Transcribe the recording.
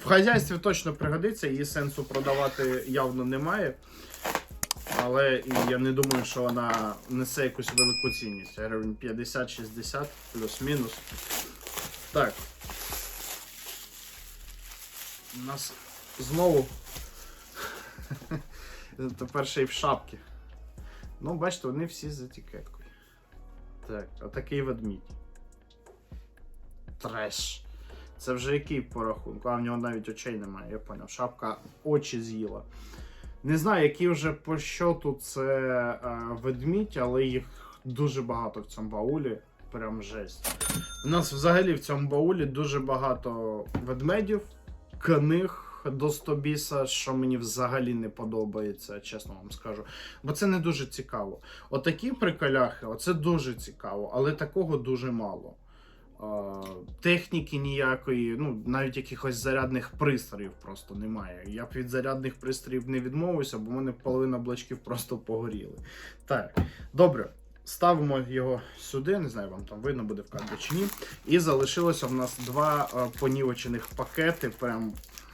В хазяйстві точно пригодиться, її сенсу продавати явно немає. Але я не думаю, що вона несе якусь велику цінність. Гривень 50-60 плюс-мінус. Так. У нас знову. Тепер ще й в шапки. Ну, бачите, вони всі з етикеткою. Так, отакий ведмідь. Треш. Це вже який по рахунку? А в нього навіть очей немає, я поняв. Шапка очі з'їла. Не знаю, який вже по щоту це е, ведмідь, але їх дуже багато в цьому баулі. Прям жесть. У нас взагалі в цьому баулі дуже багато ведмедів, книг до Стобіса, що мені взагалі не подобається, чесно вам скажу. Бо це не дуже цікаво. Отакі приколяхи, оце дуже цікаво, але такого дуже мало. Е, Техніки ніякої, ну навіть якихось зарядних пристроїв просто немає. Я б від зарядних пристроїв не відмовився, бо в мене половина блочків просто погоріли. Так, добре. Ставимо його сюди, не знаю, вам там видно буде в кадрі чи ні. І залишилося в нас два понівочених пакети, прям